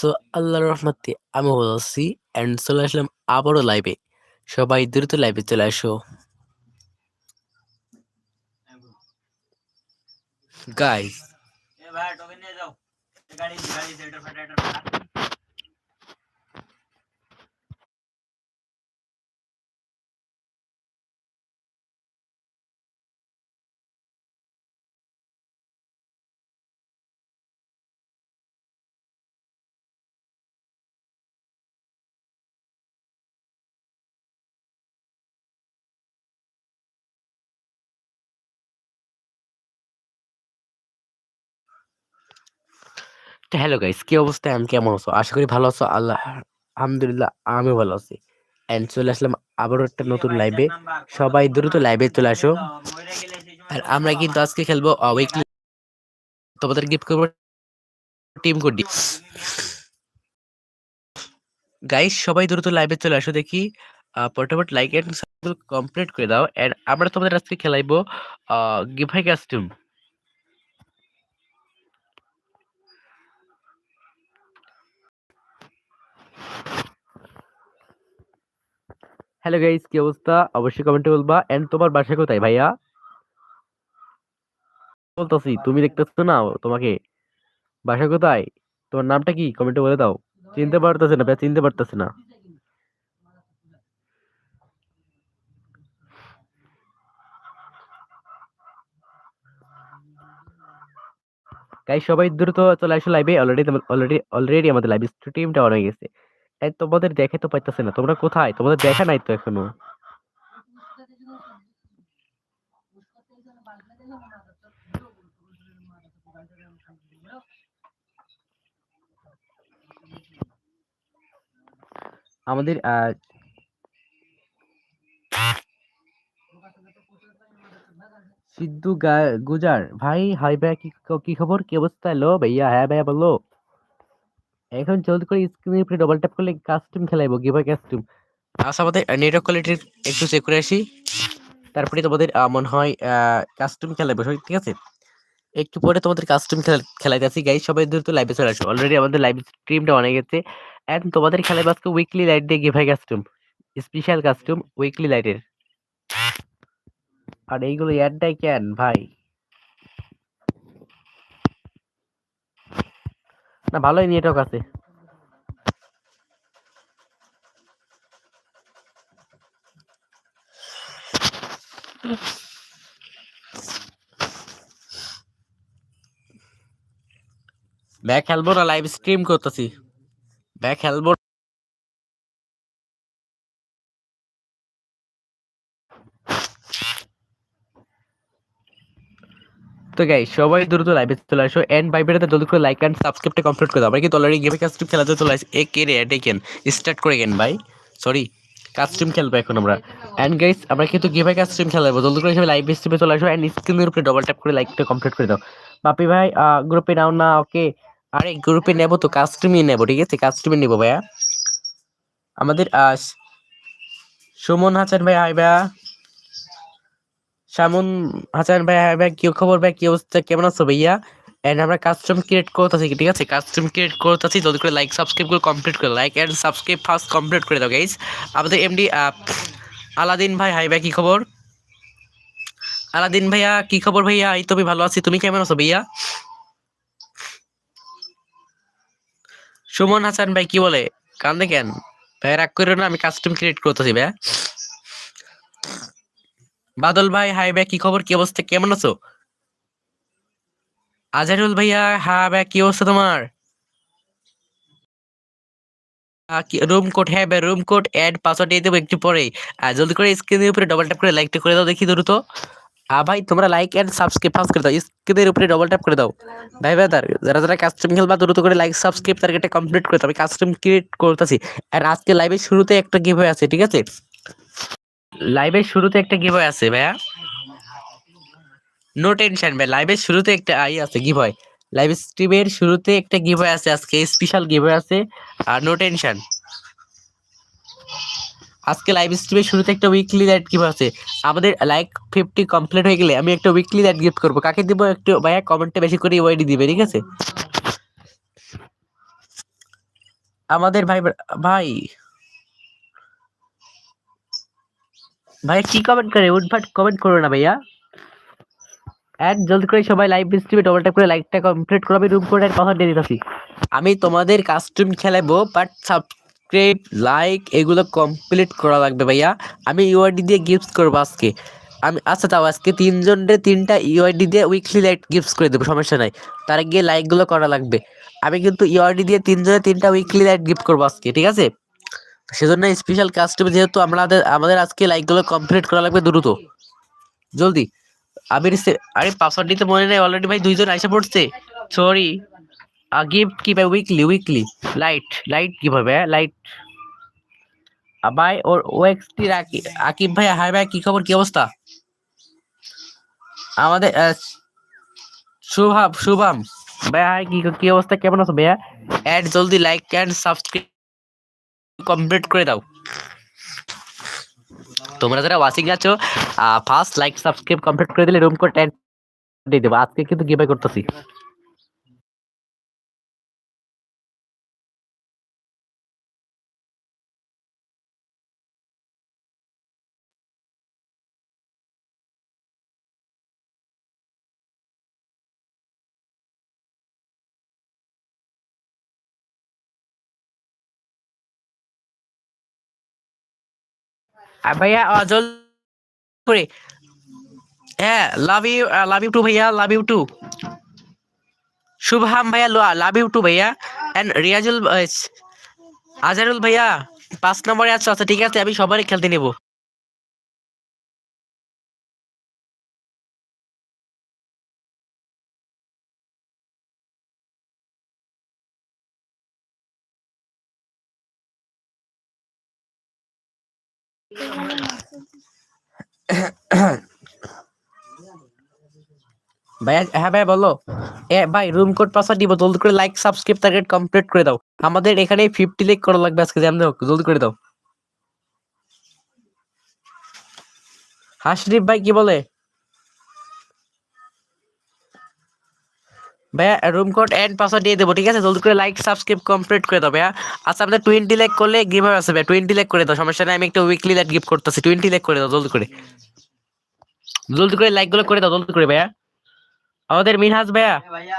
আছো আল্লাহর রহমতে আমি ভালো আছি অ্যান্ড চলে আসলাম আবারও লাইভে সবাই দ্রুত লাইভে চলে আসো। গাইস ফাটা হ্যালো গাইস কি অবস্থা? আমি কেমন আছো? আশা করি ভালো আছো। আল্লাহ আলহামদুলিল্লাহ আমি ভালো আছি। অ্যান্ড চলে আসলাম আবারও একটা নতুন লাইভে সবাই দ্রুত লাইভে চলে আসো। আর আমরা কিন্তু আজকে খেলব উইকলি তোমাদের গিফট করব টিম কোড গাইস সবাই দ্রুত লাইভে চলে আসো দেখি। ফটাফট লাইক এন্ড সাবস্ক্রাইব কমপ্লিট করে দাও। এন্ড আমরা তোমাদের আজকে খেলাইবো গিভাই কাস্টম হ্যালো গাইস, কি অবস্থা? অবশ্যই কমেন্টে বলবা। এন্ড তোমার বাসা কোথায় ভাইয়া? বলতাছি, তুমি দেখতেছো না তোমাকে? বাসা কোথায়? তোমার নামটা কি? কমেন্টে বলে দাও। চিনতে পারতেছে না, ভাইয়া, চিনতে পারতেছে না। গাইস সবাই দ্রুত চলে আসো লাইভে অলরেডি অলরেডি অলরেডি আমাদের লাইভ স্ট্রিমটা অন হয়ে গেছে। এই তোমাদের দেখে তো পাইতেছে না। তোমরা কোথায়? তোমাদের দেখা নাই তো এখনও। আমাদের সিদ্ধু গুজার। ভাই, হাই ভাই, কি খবর? কি অবস্থা? হ্যালো ভাইয়া হ্যাঁ ভাইয়া বলো। এখন জলদি করে স্ক্রিনের উপরে ডবল ট্যাপ করলে কাস্টম খেলাইবো গিভার কাস্টম আচ্ছা আমাদের নেটওয়ার্ক কোয়ালিটি একটু চেক করে আসি। তারপরে তোমাদের মনে হয় কাস্টম খেলাইবো ঠিক আছে? একটু পরে তোমাদের কাস্টম খেলাইতে আছি গাইজ সবাই দ্রুত লাইভে চলে আসো। অলরেডি আমাদের লাইভ স্ট্রিমটা অনেক গেছে। এন্ড তোমাদের খেলাইবো আজকে উইকলি লাইট দিয়ে giveaway custom special custom weekly লাইটের আর এইগুলো অ্যাডটাই কেন, ভাই? না ভালোই নেটওয়ার্ক আছে। ব্যাক খেলব না লাইভ স্ট্রিম করতেছি। ব্যাক খেলব তো গাই সবাই দ্রুত লাইভে চলে আসো। এন্ড ভাইবেটাতে জলদি করে লাইক এন্ড সাবস্ক্রাইবটা কমপ্লিট করে দাও। আমরা কিন্তু অলরেডি গেমে কাস্টম খেলাতে চলে আসি। এ কে রে এটে কেন স্টার্ট করে গেন ভাই সরি কাস্টম খেলব এখন আমরা। এন্ড গাইস আমরা কিন্তু গেমে কাস্টম খেলাবো। জলদি করে সবাই লাইভ স্ট্রিমে চলে আসো। এন্ড স্ক্রিনের উপরে ডবল ট্যাপ করে লাইকটা কমপ্লিট করে দাও। বাপি ভাই গ্রুপে নাও না ওকে আরে গ্রুপে নেব তো কাস্টমই নেব, ঠিক আছে? কাস্টমই নেব ভাইয়া। আমাদের সুমন হাসান ভাই হাই ভাইয়া। সামন, হাসান ভাই হাই ভাই, কি খবর ভাই? কি অবস্থা? কেমন আছো ভাইয়া? এন্ড আমরা কাস্টম ক্রিয়েট করতেছি ঠিক আছে? কাস্টম ক্রিয়েট করতেছি জলদি করে লাইক সাবস্ক্রাইব করে কমপ্লিট করে like and subscribe first complete করে দাও গাইস আমাদের এমডি আলাদিন ভাই হাই ভাই, কি খবর? আলাদিন ভাইয়া, কি খবর ভাইয়া? এই তুমি ভালো আছি। তুমি কেমন আছো ভাইয়া? সুমন হাসান ভাই, কি বলে? কান্দে কেন? ভাই, রাগ করো না, আমি কাস্টম ক্রিয়েট করতেছি ভাইয়া। বাদল ভাই, হাই ভাই, কি খবর? কি অবস্থা? কেমন আছো? আজারুল ভাইয়া হ্যাঁ ভাই, কি অবস্থা তোমার? রুম কোড হ্যাঁ ভাই রুম কোড অ্যাড পাসওয়ার্ড দিয়ে দেবো একটু পরে। আর জলদি করে স্ক্রিনের উপরে ডবল ট্যাপ করে লাইকটা করে দাও দেখি দ্রুত। হ্যাঁ ভাই, তোমরা লাইক এন্ড সাবস্ক্রাইব ফাস্ট করে দাও। স্ক্রিনের উপরে ডবল ট্যাপ করে দাও। ভাই ভাই তার যারা যারা কাস্টম খেলবা, দ্রুত করে লাইক সাবস্ক্রাইব টার্গেটটা কমপ্লিট করে দাও। আমি কাস্টম ক্রিয়েট করতেছি। আর আজকে লাইভের শুরুতে একটা গিভ আছে, ঠিক আছে? লাইভের শুরুতে একটা গিভ আছে, ভাইয়া? নো টেনশন ভাই। লাইভের শুরুতে একটা আই আছে গিভ হয় লাইভ স্ট্রিমের শুরুতে একটা গিভ আছে, আজকে স্পেশাল গিভ আছে। আর নো টেনশন আজকে লাইভ স্ট্রিমের শুরুতে একটা উইকলি লাইট গিভ আছে। আমাদের লাইক ফিফটি কমপ্লিট হয়ে গেলে আমি একটা উইকলি লাইট গিফট করব। কাকে দিব একটু, ভাইয়া কমেন্টে বেশি করে ওয়াইডি দিবে, ঠিক আছে? আমাদের ভাই ভাই ভাই কি কমেন্ট করে? উঠভাট কমেন্ট করো না ভাইয়া। এক, জলদি করে সবাই লাইভ স্ট্রিমে ডবল ট্যাপ করে লাইকটা কমপ্লিট করো। আমি রুম করে কথা দিয়ে দিতেছি। আমি তোমাদের কাস্টম খেলাবো বাট সাবস্ক্রাইব লাইক এগুলো কমপ্লিট করা লাগবে ভাইয়া। আমি ইউআইডি দিয়ে গিফট করব আজকে। আমি আচ্ছা তাও আজকে তিনজনের তিনটা ইউআইডি দিয়ে উইকলি লাইট গিফট করে দেবো, সমস্যা নাই। তার গিয়ে লাইকগুলো করা লাগবে। আমি কিন্তু ইউআইডি দিয়ে তিনজনের তিনটা উইকলি লাইট গিফট করব আজকে, ঠিক আছে? সেজন্য স্পেশাল কাস্টমে যেহেতু আমাদের আমাদের আজকে লাইকগুলো কমপ্লিট করা লাগবে দ্রুত। জলদি। সে- আরে পাসওয়ার্ড দিতে মনে নেই অলরেডি ভাই দুইজন আইসা পড়ছে। সরি গিফট কি ভাই? উইকলি উইকলি লাইট লাইট কীভাবে? লাইট ভাই, ওর ও এক্সটি আকিব ভাই হাই ভাই, কি খবর? কি অবস্থা? আমাদের শুভাম শুভাম। ভাই হাই কি কি অবস্থা? কেমন আছো ভাইয়া? অ্যাড জলদি লাইক অ্যান্ড সাবস্ক্রাইব কমপ্লিট করে দাও। তোমরা যারা ওয়াচিং আছো ফার্স্ট লাইক সাবস্ক্রাইব কমপ্লিট করে দিলে রুম কোড টেন দিয়ে দেবো। আজকে কিন্তু গিভাই করতেছি। ভাইয়া আহ, করে। হ্যাঁ love you love you too ভাইয়া লাভ ইউ টু শুভহাম ভাইয়া লাভ ইউ টু ভাইয়া। অ্যান্ড রিয়াজুল আজারুল ভাইয়া পাঁচ নম্বরে আছো আচ্ছা ঠিক আছে আমি সবারই খেলতে নেব। ভাইয়া হ্যাঁ ভাইয়া, বলো। এ ভাই রুম কোড পাসওয়ার্ড দিব, জলদি করে লাইক সাবস্ক্রাইব টার্গেট কমপ্লিট করে দাও। আমাদের এখানে ফিফটি লাইক করা লাগবে আজকে যেমন হোক জলদি করে দাও। হাসরিফ ভাই কি বলে? ভাইয়া রুম কোড এন্ড পাসওয়ার্ড দিয়ে দেবো, ঠিক আছে? জলদি করে লাইক সাবস্ক্রাইব কমপ্লিট করে দাও, ভাইয়া। আচ্ছা আমাদের টোয়েন্টি লাইক করলে গিভ আছে ভাই টোয়েন্টি লাইক করে দাও, সমস্যা নাই, আমি একটা উইকলি লাইক গিফট করতেছি টোয়েন্টি লাইক করে দাও, জলদি করে। জলদি করে লাইকগুলো করে দাও জলদি করে ভাইয়া। আমাদের মিনহাজ ভাইয়া। ভাইয়া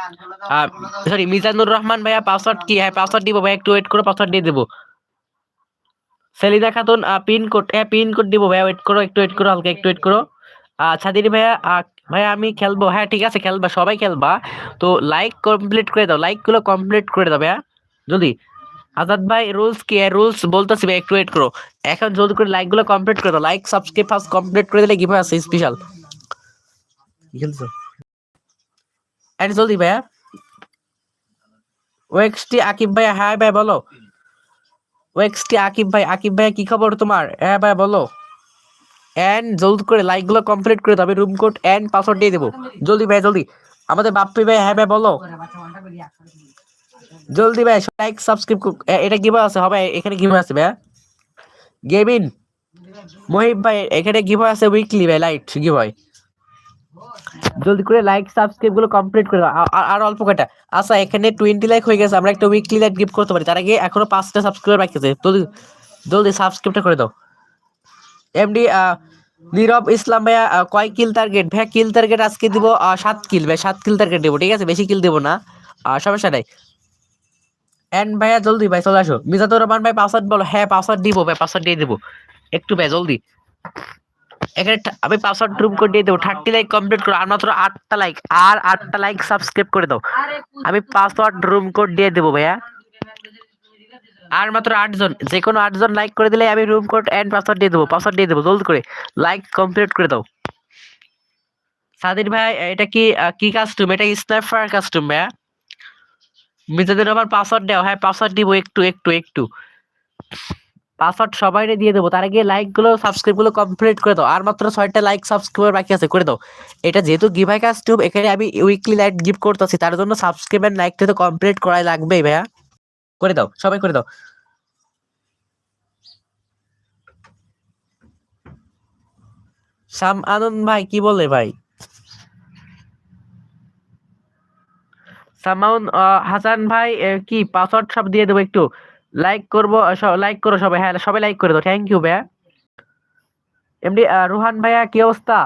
সরি মিজানুর রহমান ভাইয়া পাসওয়ার্ড কি? হ্যাঁ পাসওয়ার্ড দিব ভাই একটু ওয়েট করো পাসওয়ার্ড দিয়ে দেবো। সেলিদা খাতুন পিন কোড হ্যাঁ পিন কোড দিব ভাইয়া ওয়েট করো একটু ওয়েট করো হালকা একটু ওয়েট করো। ছাদির ভাইয়া ভাইয়া আমি খেলব। হ্যাঁ ঠিক আছে খেলবা সবাই খেলবা। তো লাইক কমপ্লিট করে দাও লাইকগুলো কমপ্লিট করে দাও ভাইয়া জলদি। আজাদ ভাই রুলস কি? রুলস বলতেছি ভাই একটু ওয়েট করো। এখন জলদি করে লাইকগুলো কমপ্লিট করে দাও। লাইক সাবস্ক্রাইব ফার্স্ট কমপ্লিট করে দিলে কীভাবে আছে স্পেশাল খেলছো। এন্ড জলদি ভাইয়া। ওয়েক্সটি আকিব হ্যাঁ ভাই বলো। ওয়েক্সটি আকিব ভাই, আকিব কি খবর তোমার? হ্যাঁ ভাই বলো। এন্ড জলদি করে লাইকগুলো কমপ্লিট করে আমি রুম কোড পাসওয়ার্ড দিয়ে দেবো। জলদি ভাই জলদি। আমাদের বাপ্পি ভাই হ্যাঁ ভাই বলো। জলদি ভাই লাইক সাবস্ক্রাইব এটা গিভ আছে, হবে, এখানে গিভ আছে ভাই গেমিন মহিব ভাই, এখানে গিভ আছে উইকলি ভাই লাইট গিভ হয় জলদি করে লাইক সাবস্ক্রাইবগুলো কমপ্লিট করে দাও। আর অল্প কয়টা? আচ্ছা এখানে টোয়েন্টি লাইক হয়ে গেছে, আমরা একটা উইকলি লাইট গিফট করতে পারি। তার আগে এখনও পাঁচটা সাবস্ক্রাইবার বাকি আছে। জলদি জলদি সাবস্ক্রাইবটা করে দাও। এমডি নীরব ইসলাম ভাইয়া কয় কিল টার্গেট ভাইয়া কিল টার্গেট আজকে দিব সাত কিল ভাই সাত কিল টার্গেট দেবো, ঠিক আছে? বেশি কিল দেবো না। সমস্যা নাই। এন্ড ভাইয়া, জলদি ভাই, চলে আসো। মিজাতুর রহমান ভাই পাসওয়ার্ড বলো। হ্যাঁ পাসওয়ার্ড দিব, ভাই পাসওয়ার্ড দিয়ে দেবো। একটু, ভাই, জলদি। এখানে আমি পাসওয়ার্ড রুম করে দিয়ে দেবো। থার্টি লাইক কমপ্লিট করো, আর মাত্র আটটা লাইক আর আটটা লাইক সাবস্ক্রাইব করে দাও। আমি পাসওয়ার্ড রুম কোড দিয়ে দেবো ভাইয়া। আর মাত্র আটজন যে কোনো আটজন লাইক করে দিলে আমি রুম কোড এন্ড পাসওয়ার্ড দিয়ে দেবো পাসওয়ার্ড দিয়ে দেবো, জলদি করে। লাইক কমপ্লিট করে দাও। সাদির ভাই, এটা কি কি কাস্টম এটা স্ন্যাপার কাস্টম ভাইয়া? মিজাদের আমার পাসওয়ার্ড দাও। হ্যাঁ পাসওয়ার্ড দিব একটু একটু একটু। পাসওয়ার্ড সবাই দিয়ে দেবো। তার আগে লাইকগুলো সাবস্ক্রাইবগুলো কমপ্লিট করে দাও। আর মাত্র ছয়টা লাইক সাবস্ক্রাইবার বাকি আছে, করে দাও। এটা যেহেতু গিভাই কাস্টম এখানে আমি উইকলি লাইক গিফট করতেছি। তার জন্য সাবস্ক্রাইব এন্ড লাইকটা তো কমপ্লিট করাই লাগবে ভাইয়া। করে দাও, সবাই করে দাও। শাম আনন্দ ভাই, কি বলে ভাই? সামাউন হাসান ভাই কি, পাসওয়ার্ড সব দিয়ে দেবো একটু। লাইক করব লাইক করো সবাই হ্যাঁ সবাই লাইক করে দাও থ্যাংক ইউ ভাইয়া। এমনি রোহান ভাইয়া কি অবস্থা?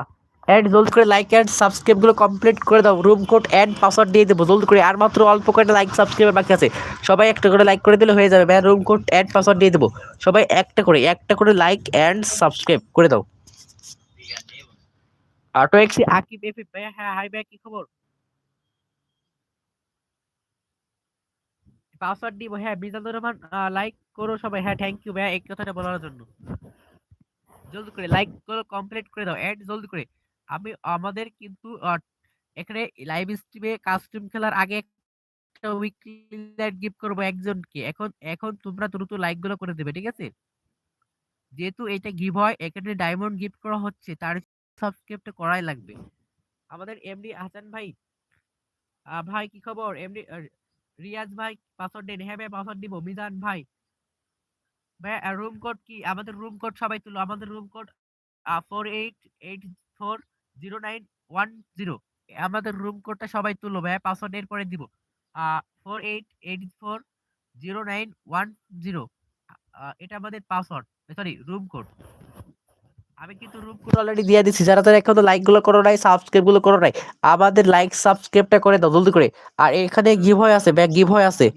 অ্যাড জলদি করে লাইক অ্যান্ড সাবস্ক্রাইবগুলো কমপ্লিট করে দাও রুম কোড অ্যান্ড পাসওয়ার্ড দিয়ে দেবো জলদি করে আর মাত্র অল্প কয়েকটা লাইক সাবস্ক্রাইব বাকি আছে সবাই একটা করে লাইক করে দিলে হয়ে যাবে ভাইয়া রুম কোড অ্যান্ড পাসওয়ার্ড দিয়ে দেবো সবাই একটা করে একটা করে লাইক অ্যান্ড সাবস্ক্রাইব করে দাও। অটো এক্সি আকিব এফি ভাইয়া হ্যাঁ হাই ভাইয়া কী খবর? পাসওয়ার্ড দিব হ্যাঁ মিজানুর রহমান লাইক করো সবাই হ্যাঁ থ্যাংক ইউ ভাইয়া, এই কথাটা বলার জন্য। জলদি করে লাইক করো কমপ্লিট করে দাও এন্ড জলদি করে। আমি, আমাদের কিন্তু এখানে লাইভ স্ট্রিমে কাস্টম খেলার আগে একটা উইকলি লাইট গিফট করব একজনকে। এখন এখন তোমরা দ্রুত লাইকগুলো করে দেবে, ঠিক আছে? যেহেতু এটা গিভ হয়, এখানে ডায়মন্ড গিফট করা হচ্ছে, তার সাবস্ক্রাইবটা করাই লাগবে। আমাদের এমডি হাসান ভাই ভাই, কি খবর? এমডি রিয়াজ ভাই, পাসওয়ার্ড দেন হ্যাঁ ভাই পাসওয়ার্ড দিব মিজান ভাই। ভাই রুম কোড কি? আমাদের রুম কোড সবাই তুলো। আমাদের room code four eight eight four zero nine one zero আমাদের রুম কোডটা সবাই তুলো। ভাই পাসওয়ার্ড এর পরে দিব। Four eight eight four zero nine one zero এটা আমাদের পাসওয়ার্ড। সরি রুম কোড আমি কিন্তু রুম কোড অলরেডি দিয়ে দিচ্ছি যারা এখনও লাইকগুলো করো নাই সাবস্ক্রাইবগুলো করো নাই, আমাদের লাইক সাবস্ক্রাইবটা করে দাও, জলদি করে। আর এখানে গিভ হয় আছে ব্যাক গিভ হয় আছে।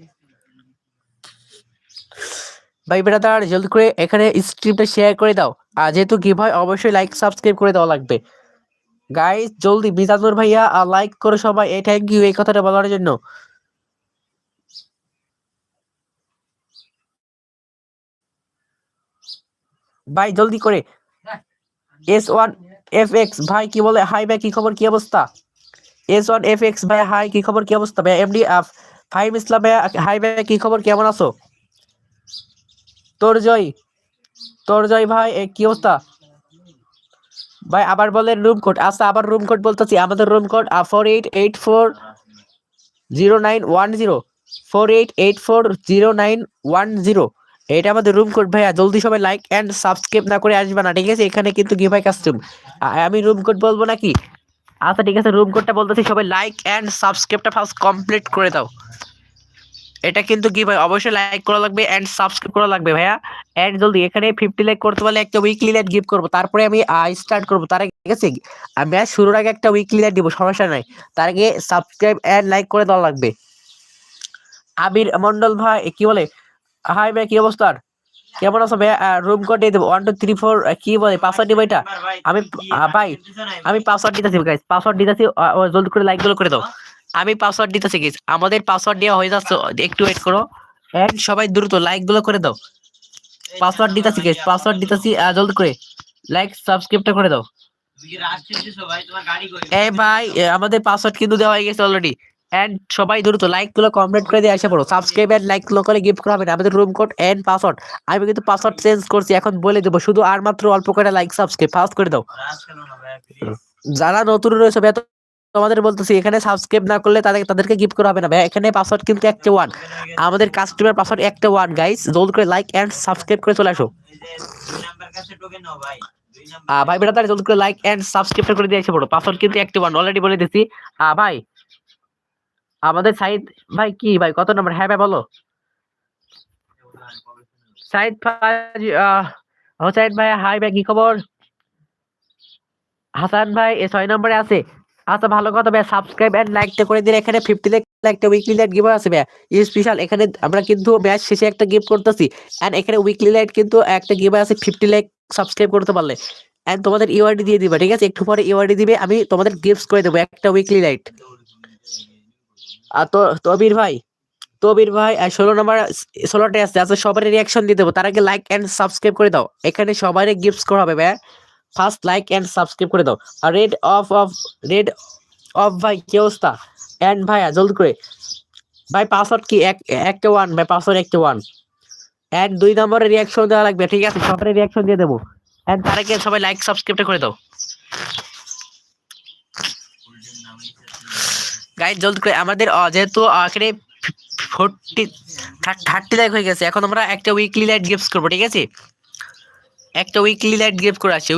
ভাই ব্রাদার জলদি করে এখানে স্ট্রিমটা শেয়ার করে দাও। আর যেহেতু গিভ হয় অবশ্যই লাইক সাবস্ক্রাইব করে দেওয়া লাগবে। গাইস জলদি, মিজানুর ভাইয়া, আর লাইক করো সবাই। এই থ্যাংক ইউ এই কথাটা বলার জন্য। ভাই জলদি করে। এস ওয়ান এফ এক্স ভাই, কি বলে? হাই ভাই, কি খবর? কি অবস্থা? এস ওয়ান এফ এক্স ভাই হাই কি খবর? কি অবস্থা? ভাই এমডি ফাইম ইসলাম, ভাই হাই ভাই, কি খবর? কেমন আছো? তোর জয় তোর জয় ভাই কি অবস্থা? ভাই, আবার বলেন রুম কোড আচ্ছা আবার রুম কোড বলতেছি। আমাদের room code four eight eight four zero nine one zero four eight eight four zero nine one zero এটা আমাদের রুম কোড ভাইয়া। জলদি সবাই লাইক অ্যান্ড সাবস্ক্রাইব না করে আসবে না, ঠিক আছে? এখানে কিন্তু গিভাই কাস্টম আমি রুম কোড বলব নাকি? আচ্ছা ঠিক আছে রুম কোডটা বলতেছি, সবাই লাইক অ্যান্ড সাবস্ক্রাইবটা ফার্স্ট কমপ্লিট করে দাও। এটা কিন্তু কি ভাই অবশ্যই লাইক করা লাগবে এন্ড সাবস্ক্রাইব করা লাগবে ভাইয়া। এন্ড জলদি, এখানে ফিফটি লাইক করতে পারলে একটা উইকলি লাইট গিফট করব। তারপরে আমি স্টার্ট করব। তার আগে, ঠিক আছে? আমি ম্যাচ শুরুর আগে একটা উইকলি লাইট দিব, সমস্যা নাই। তার আগে সাবস্ক্রাইব এন্ড লাইক করে দেওয়া লাগবে। আবির মন্ডল ভাই কি বলে? হাই ভাই কি অবস্থা? কেমন আছো ভাই? রুম কোড দিয়ে দেবো। ওয়ান টু থ্রি ফোর কি বলে? পাসওয়ার্ড দিব এটা? আমি ভাই, আমি পাসওয়ার্ড দিতেছি গাইস পাসওয়ার্ড দিতেছি জলদি করে লাইকগুলো করে দাও। আমি পাসওয়ার্ড দিতেছি গাইস আমাদের পাসওয়ার্ড দেওয়া হয়ে যাচ্ছে একটু ওয়েট করো। এন্ড সবাই দ্রুত লাইকগুলো করে দাও। পাসওয়ার্ড দিতেছি গাইস পাসওয়ার্ড দিতেছি জলদি করে। লাইক সাবস্ক্রাইবটা করে দাও। এ ভাই আমাদের পাসওয়ার্ড কিন্তু দেওয়া হয়ে গেছে অলরেডি এন্ড সবাই দ্রুত লাইকগুলো কমপ্লিট করে দিয়ে আসে পড়ো। সাবস্ক্রাইব এন্ড লাইকগুলো করে গিফট করা হবে না। আমাদের রুম কোড এন্ড পাসওয়ার্ড আমি কিন্তু পাসওয়ার্ড চেঞ্জ করছি, এখন বলে দেবো। শুধু আর মাত্র অল্প করে লাইক সাবস্ক্রাইব ফাস্ট করে দাও। যারা নতুন রয়েছে ভাই তোমাদের বলতেছি, এখানে সাবস্ক্রাইব না করলে তাদের তাদেরকে গিফট করা হবে না। ভাই এখানে পাসওয়ার্ড কিন্তু একটা ওয়ান আমাদের কাস্টমার পাসওয়ার্ড একটা ওয়ান গাইস জলদি করে লাইক এন্ড সাবস্ক্রাইব করে চলে আসো। ভাই, বেটা, তাহলে জলদি করে লাইক এন্ড সাবস্ক্রাইব করে দিয়ে এসে পড়ো। পাসওয়ার্ড কিন্তু একটা ওয়ান অলরেডি বলে দিছি। ভাই আমাদের সাইদ ভাই কি ভাই কত নম্বর? হ্যাঁ ভাই বলো। সাইদ ভাই আহ, ও সাইদ ভাই হাই ভাই কি খবর? হাসান ভাই এ ছয় নম্বরে আছে। আচ্ছা ভালো কথা ভাই সাবস্ক্রাইব এন্ড লাইকটা করে দিলে এখানে ফিফটি লাইক একটা উইকলি লাইট গিভ আছে ভাই। স্পেশাল এখানে আমরা কিন্তু ম্যাচ শেষে একটা গিফট করতেছি। এন্ড এখানে উইকলি লাইট কিন্তু একটা গিভ আছে ফিফটি লাইক সাবস্ক্রাইব করতে পারলে। এন্ড তোমাদের ইওআরডি দিয়ে দিবে ঠিক আছে? একটু পরে ইওআরডি দিবে আমি তোমাদের গিফট করে দেবো একটা উইকলি লাইট আর তো, তবির ভাই তবির ভাই ষোলো নম্বর ষোলোটাই আছে আচ্ছা সবার রিয়াকশন দিয়ে দেবো। তার আগে লাইক অ্যান্ড সাবস্ক্রাইব করে দাও। এখানে সবারই গিফটস করা হবে ভাই ফার্স্ট লাইক অ্যান্ড সাবস্ক্রাইব করে দাও। আর red off off red off ভাই, কি অবস্থা? এন্ড ভাইয়া, জলদি করে। ভাই পাসওয়ার্ড কি? এক একটা ওয়ান ভাই পাসওয়ার্ড একটা ওয়ান এন্ড দুই নম্বরে রিয়াকশন দেওয়া লাগবে, ঠিক আছে? সবাই রিয়াকশন দিয়ে দেবো। এন্ড তার আগে সবাই লাইক সাবস্ক্রাইবটা করে দাও। গাইজ, জলদি করে আমাদের যেহেতু আখেরে ফোরটি থার্টি লাইক হয়ে গেছে, এখন আমরা একটা উইকলি লাইট গিফট করব, ঠিক আছে? একটা উইকলি লাইট গিফট করে আসছি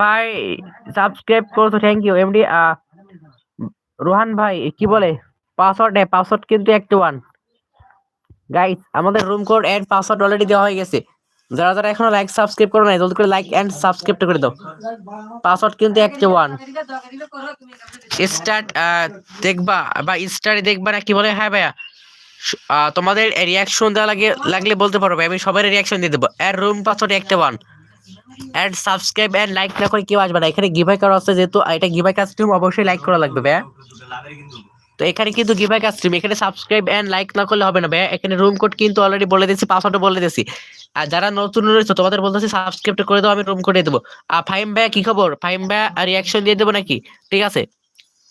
ভাই সাবস্ক্রাইব করছ থ্যাংক ইউ এমডি রোহান ভাই, কি বলে? পাসওয়ার্ড নেই পাসওয়ার্ড কিন্তু একটা ওয়ান গাইস আমাদের রুম কোড পাসওয়ার্ড অলরেডি দেওয়া হয়ে গেছে। যারা যারা এখনও লাইক সাবস্ক্রাইব করো না জলদি করে লাইক সাবস্ক্রাইব করে দাও। পাসওয়ার্ড কিন্তু একটা ওয়ান স্টার্ট দেখবা, বা স্টারে দেখবা না কি বলে? হ্যাঁ ভাইয়া। তোমাদের রিয়াকশন দেওয়া লাগে, লাগলে বলতে পারো আমি সবার রিয়াকশন দিয়ে দেবো। এর রুম পাসওয়ার্ড একটা one and subscribe and like না করে কেউ আসবে না। এখানে গিভাই করা আছে যেহেতু এটা গিভাই কাস্টম অবশ্যই লাইক করা লাগবে ভাইয়া। তো এখানে কিন্তু গিভাই কাস্টম এখানে সাবস্ক্রাইব এন্ড লাইক না করলে হবে না ভাইয়া। এখানে রুম কোড কিন্তু অলরেডি বলে দিয়েছি পাসওয়ার্ডও বলে দিয়েছি। আর যারা নতুন রয়েছে, তোমাদের বলতেছি সাবস্ক্রাইব করে দাও, আমি রুম কোডে দেবো। আর ফাইম ভাইয়া, কি খবর? ফাইম ভাইয়া রিয়াকশন দিয়ে দেবো নাকি? ঠিক আছে?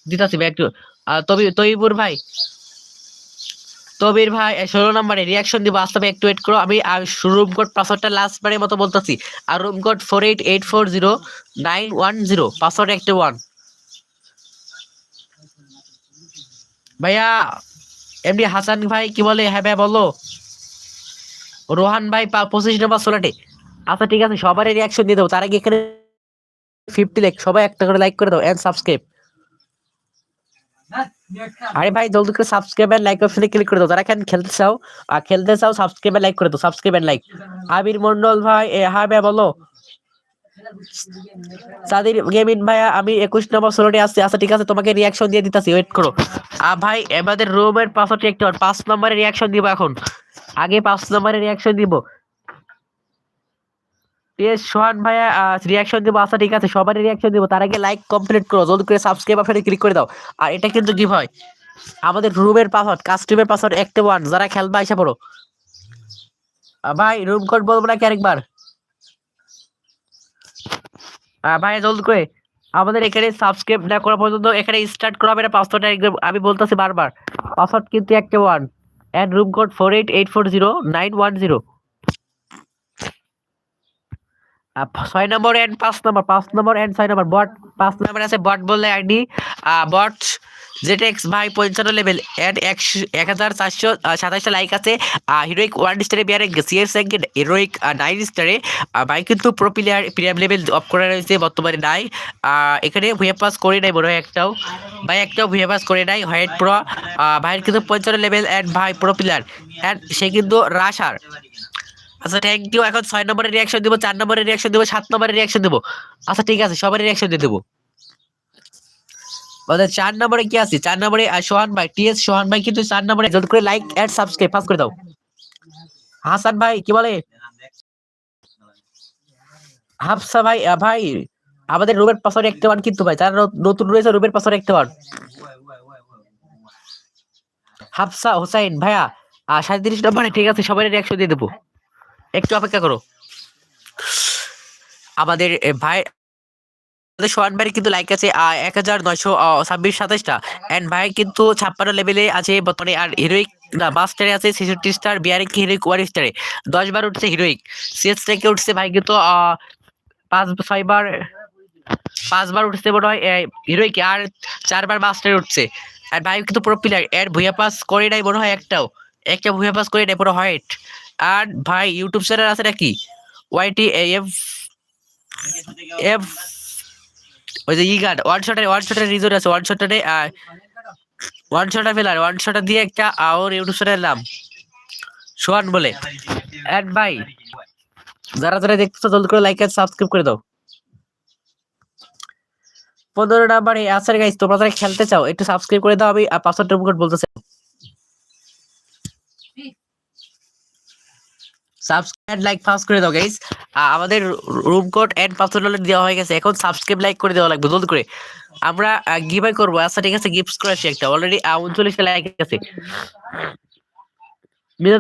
দিতাছি ভাই একটু। আর তবি তৈবুর ভাই তবির ভাই ষোলো নম্বরে রিয়াকশন দিব। আসতে একটু ওয়েট করো। আমি রুম কোড পাসওয়ার্ডটা লাস্ট বারের মতো বলতেছি। আর room code four eight eight four zero nine one zero password একটা ওয়ান ভাইয়া এমনি হাসান ভাই কি বলে? হ্যাঁ ভাই বলো। রোহান ভাই পঁচিশ নম্বর ষোলোটে আচ্ছা ঠিক আছে, সবারই রিয়াকশন দিয়ে দেবো। তার আগে এখানে ফিফটি লাইক সবাই একটা করে লাইক করে দাও এন্ড সাবস্ক্রাইব আরে ভাই জলদি করে সাবস্ক্রাইব এন্ড লাইক অপশনে ক্লিক করে দাও। যারা এখানে খেলতে চাও আর খেলতে চাও সাবস্ক্রাইব এন্ড লাইক করে দাও। Subscribe and like Abir Mondal ভাই এ, হ্যাঁ ভাই বলো। সাদির গেমিন ভাইয়া আমি একুশ নম্বর ষোলোটি আসছে আচ্ছা ঠিক আছে তোমাকে রিয়াকশন দিয়ে দিতেছি ওয়েট করো। আ ভাই আমাদের রুমের একটু পাঁচ নম্বরে রিয়াকশন দিব এখন। আগে পাঁচ নম্বরে রিয়াকশন দিব। এস সোহান ভাইয়া রিয়াকশন দিব আচ্ছা ঠিক আছে, সবারই রিয়াকশন দিব, তার আগে লাইক কমপ্লিট করো, জলদি করে সাবস্ক্রাইব অপশনে ক্লিক করে দাও। আর এটা কিন্তু কি হয়? আমাদের রুমের পাসওয়ার্ড কাস্টমের পাসওয়ার্ড একটা ওয়ান যারা খেলবা এসে পড়ো। ভাই রুম কোড বলব নাকি আরেকবার? ভাই, জলদি করে, আমাদের এখানে সাবস্ক্রাইব না করা পর্যন্ত, এখানে স্টার্ট করা হবে না পাসওয়ার্ড আমি বলতেছি বারবার। পাসওয়ার্ড কিন্তু একটা one and room code four eight eight four zero nine one zero ছয় নম্বর এন্ড পাঁচ নম্বর পাঁচ নম্বর এন্ড ছয় নম্বর বট পাঁচ নম্বর আছে বট বললে আইডি বট জেটেক্স ভাই পঞ্চান্ন লেভেল এন্ড একশো এক হাজার চারশো সাতাশটা লাইক আছে হিরোইক ওয়ান স্টারে বিয়ারে সিএস র্যাঙ্কের হিরোইক নাইন স্টারে ভাই কিন্তু pro player premium level off করা রয়েছে বর্তমানে নাই এখানে ভুয়ে পাস করে নাই মনে হয় একটাও, ভাই একটাও ভুয়ে পাস করে নাই হোয়াইট প্রো ভাইয়ের কিন্তু পঞ্চান্ন লেভেল অ্যান্ড ভাই প্রো প্লেয়ার অ্যান্ড সে কিন্তু রাশার আচ্ছা থ্যাংক ইউ এখন ছয় নম্বরের রিয়াকশন দেবো, চার নম্বরের রিয়াকশন দেবো, সাত নম্বরের রিয়াকশন দেবো। আচ্ছা ঠিক আছে, সবারই রিয়াকশন দিয়ে দেবো। আমাদের চার নম্বরে কি আছে? চার নম্বরে সোহান ভাই, টিএস সোহান ভাই কিন্তু চার নম্বরে জলদি করে লাইক এন্ড সাবস্ক্রাইব পাস করে দাও। হাসান ভাই, কি বলে? হাফসা ভাই ভাই, আমাদের রুমের পাসওয়ার্ড একটা ওয়ান কিন্তু ভাই ন- নতুন রয়েছে রুমের পাসওয়ার্ড একটা ওয়ান হাফসা হোসাইন, ভাইয়া সাঁত্রিশ নম্বরে, ঠিক আছে সবাই রিয়াকশন দিয়ে দেবো। একটু অপেক্ষা করো। আমাদের ভাই, আমাদের সোহান ভাইয়ের কিন্তু লাইক আছে এক হাজার নয়শো ছাব্বিশ সাতাশটা এন্ড ভাই কিন্তু ছাপ্পান্ন লেভেলে আছে বর্তমানে, আর হিরোইক না মাস্টারে আছে, ছেষট্টি স্টার বিয়ারিক হিরোইক ওয়ান স্টারে দশ বার উঠছে হিরোইক সিএস থেকে উঠছে ভাই কিন্তু পাঁচ ছয়বার পাঁচবার উঠছে মনে হয় হিরোইক আর চারবার মাস্টারে উঠছে। আর ভাই কিন্তু পুরো প্লেয়ার এর ভুয়া পাস করে নাই মনে হয় একটাও। একটা ভুয়া পাস করে নাই, পুরো হোয়াইট আর ভাই ইউটিউব চ্যানেল আছে নাকি? ওয়াইটি এফ এফ ওই যে ইগার্ড ওয়ান শটের ওয়ান শটের রিজন আছে ওয়ান শটের ওয়ান শটার ফেলার ওয়ান শটার দিয়ে একটা আওর ইউটিউব চ্যানেল নাম। সোহান বলে। এন্ড ভাই, যারা যারা দেখতেছো, জলদি করে লাইক এন্ড সাবস্ক্রাইব করে দাও। পনেরো নাম্বারে আসার গাইস তোমরা যারা খেলতে চাও, একটু সাবস্ক্রাইব করে দাও আমি পাসওয়ার্ড কোড বলতেছি। সাবস্ক্রাইব লাইক ফাস্ট করে দাও গাইস আমাদের রুম কোড এন্ড পাসওয়ার্ড দেওয়া হয়ে গেছে। এখন সাবস্ক্রাইব লাইক করে দেওয়া লাগবে, জলদি করে। আমরা গিভাই করব। আচ্ছা ঠিক আছে গিফট করে আসি একটা। অলরেডি উনচল্লিশটা লাইক আছে